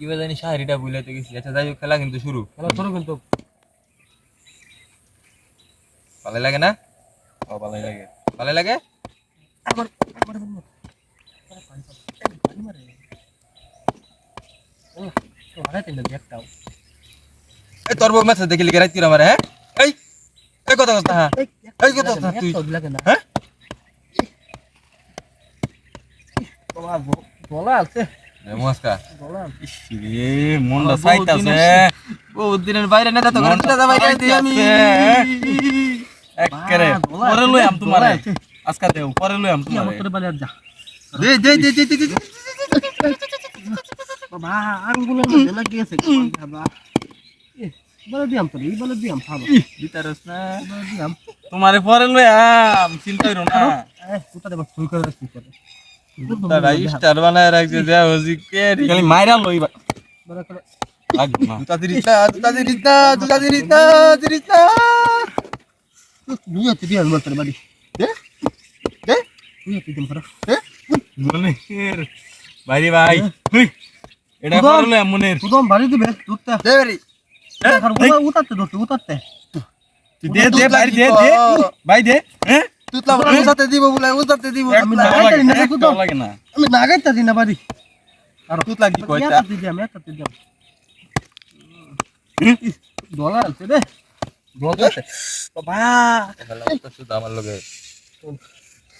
কি বা জানি শাহরিটা বুঝলাইতে গেছি। আচ্ছা যাই হোক খেলা কিন্তু শুরু। খেলা শুরু কিন্তু। ভালো লাগে না? ও ভালোই লাগে। ভালো লাগে? মারে ও তো এই তোর বউ মেসেজ দেখি লিখে রাখতি আমার হ্যাঁ? এই এই কথা কথা হ্যাঁ। এই কথা কথা তুই। হ্যাঁ? বাবা বলা আছে। নমস্কার। বলা রে মনটা চাইতাছে বহুত দিনের বাইরে না তো ঘরে দাদা বাইরে দিই আমি। একবারে পরে আছে, লই আম তোমারে। বলা আজকা দেও পরে লই আম তোমারে। তোরে বালি যা। দে দে দে দে দে, দে। বাবা আঙ্গুলের মধ্যে না গিয়েছে বাবা বলে দিয়াম তোর বলে দিয়াম খাব দিতারস না। বলে দিয়াম। তোমারে পরে লই আম চিন্তা করো না। কোথা দেব তুই করে রাখছি করে দাদা স্টার বানায় রাখছে দে হজি কে খালি মাইরা লই তোর ভাই। ভাই এটা। পরে লই আম মনের। তুই তো দিবে তুই দে উতারতে দোস্ত উতারতে দে দে ভাই দে দে। ভাই দে। হ্যাঁ? তুতলা বলে উসাতে দিব বলে উসাতে দিব আমি একটাও লাগাই লাগে না, না, একটাও একটাও লাগে না আমি নাগাইতে দিই না বাড়ি আর তুতলা কি কইতা একাতে দিয়াম একাতে দিয়াম ডলার আছে রে বলতে বাবা তো শুধু আমার লগে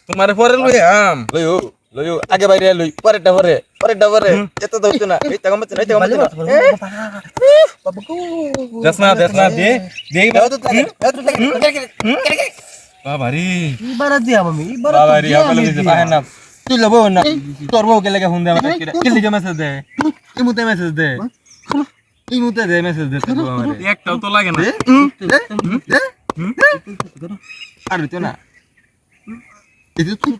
তোমারে পরে লই আম লইও লইও আগে বাইরে লই পরেরটা পরে পরেরটা পরে এত তো হইতো না এই তাগাম না এই তাগাম না বাবা গো দেস না দেস না দে দে দাও তো লাগে দাও তো লাগে বাবা রে এবারে দিয়াম আমি এবারে বাবা রে আপলে দিতে না। তুই লবো না। তোর বউ কে লাগে ফোন দে আমাকে কি লিখে মেসেজ দে। কি মুতে মেসেজ দে। মুতে দে মেসেজ দে তোর আমারে। একটাও তো লাগে না। দে? দে? দে? আর তো না। এই তুই তুই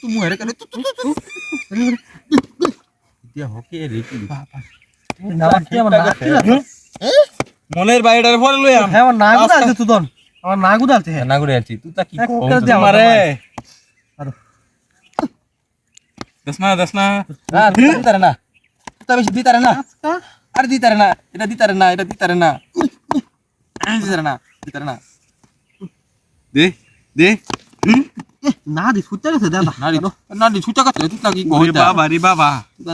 তুই মুহের করে তুই তুই তুই দিয়া হকে রে কি? না কি আমার না কি লাগে? মনের লই আম। হ্যাঁ আমার তুই দন। আমার না গুদালছে হ্যাঁ না করে আছি তুই তা কি এক কম করে দে আমার তোমারে আরও। দেস না দেস না না দিতারে না তুই বেশি দিতারে না আর দিতারে না এটা দিতারে না এটা দিতারে না দিতারে না দিতারে না দে দে না দি ফুটতে গেছে দাদা নাড়ি নাড়ি ছুটা কাছে তুই তা কি ওরে কইতা বাবা রে বাবা তুই তা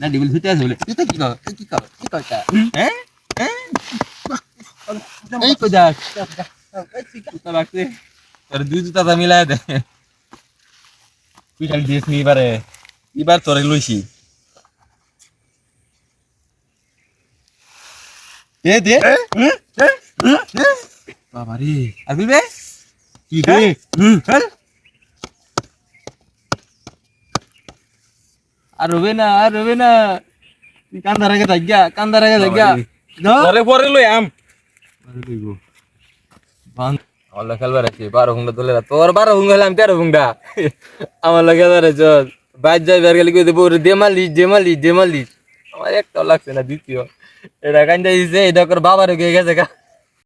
নাড়ি গুলো হিতে আছে বলে তুই কি কর কি কর কি কইতা হ্যাঁ হ্যাঁ এই কই যা তুই রাখতে তোর দুই জুতা তা মিলাই দে তুই খালি দিস নি এবারে এবার তোরে লইছি দে দে বাবা রে আর বিবে কি দে আর রবে না আর রবে না। কান্দার আগে থাকিয়া কান্দার আগে থাকিয়া তোরে পরে লই আম। আমার লোক খেলবার আছে বারো হুঙ্গা তোলে তোর বারো হলে আমি তেরো হুঙ্গা আমার লোক খেলবার আছে বাইর যাই বের গেলে কই দেবো দেমালি দেমালি দেমালি আমার একটাও লাগছে না দ্বিতীয়। এটা কান্দা দিছে এটা করে বাবার গিয়ে গেছে গা।